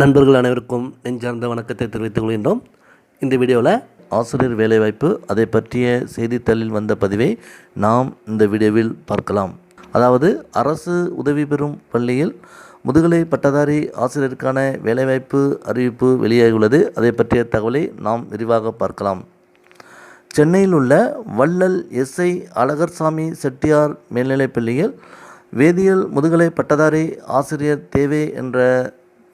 நண்பர்கள் அனைவருக்கும் நெஞ்சார்ந்த வணக்கத்தை தெரிவித்துக் கொள்கின்றோம். இந்த வீடியோவில் ஆசிரியர் வேலைவாய்ப்பு அதை பற்றிய செய்தித்தாளில் வந்த பதிவை நாம் இந்த வீடியோவில் பார்க்கலாம். அதாவது அரசு உதவி பெறும் பள்ளியில் முதுகலை பட்டதாரி ஆசிரியருக்கான வேலைவாய்ப்பு அறிவிப்பு வெளியாகியுள்ளது. அதை பற்றிய தகவலை நாம் விரிவாக பார்க்கலாம். சென்னையில் உள்ள வள்ளல் எஸ்ஐ அழகர்சாமி செட்டியார் மேல்நிலைப் பள்ளியில் வேதியியல் முதுகலை பட்டதாரி ஆசிரியர் தேவை என்ற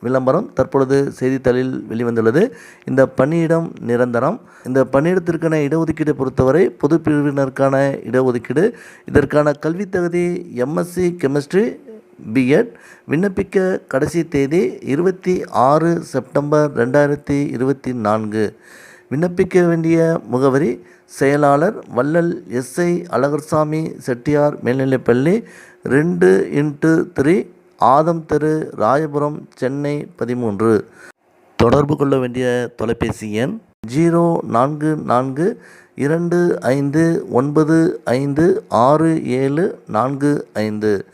விளம்பரம் தற்பொழுது செய்தித்தாளில் வெளிவந்துள்ளது. இந்த பணியிடம் நிரந்தரம். இந்த பணியிடத்திற்கான இடஒதுக்கீடு பொறுத்தவரை பொது பிரிவினருக்கான இடஒதுக்கீடு. இதற்கான கல்வித் தகுதி எம்எஸ்சி கெமிஸ்ட்ரி பிஎட் விண்ணப்பிக்க கடைசி தேதி இருபத்தி ஆறு செப்டம்பர் ரெண்டாயிரத்தி இருபத்தி நான்கு. விண்ணப்பிக்க வேண்டிய முகவரி செயலாளர் வள்ளல் எஸ்ஐ அழகர்சாமி செட்டியார் மேல்நிலைப்பள்ளி ரெண்டு இன்ட்டு த்ரீ ஆதம் தெரு ராயபுரம் சென்னை பதிமூன்று. தொடர்பு கொள்ள வேண்டிய தொலைபேசி எண் ஜீரோ நான்கு நான்கு இரண்டு ஐந்து ஒன்பது ஐந்து ஆறு ஏழு நான்கு ஐந்து.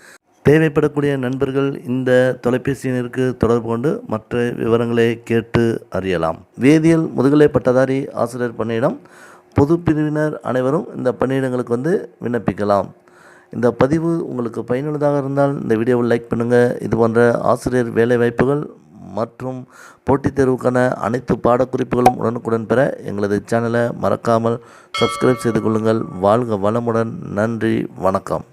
தேவைப்படக்கூடிய நண்பர்கள் இந்த தொலைபேசி எண்ணிற்கு தொடர்பு கொண்டு மற்ற விவரங்களை கேட்டு அறியலாம். வேதியியல் முதுகலை பட்டதாரி ஆசிரியர் பணியிடம் பொது பிரிவினர் அனைவரும் இந்த பணியிடங்களுக்கு வந்து விண்ணப்பிக்கலாம். இந்த பதிவு உங்களுக்கு பயனுள்ளதாக இருந்தால் இந்த வீடியோவை லைக் பண்ணுங்கள் இது போன்ற ஆசிரியர் வேலைவாய்ப்புகள் மற்றும் போட்டித் தேர்வுக்கான அனைத்து பாடக்குறிப்புகளும் உடனுக்குடன் பெற எங்களது சேனலை மறக்காமல் சப்ஸ்கிரைப் செய்து கொள்ளுங்கள். வாழ்க வளமுடன். நன்றி. வணக்கம்.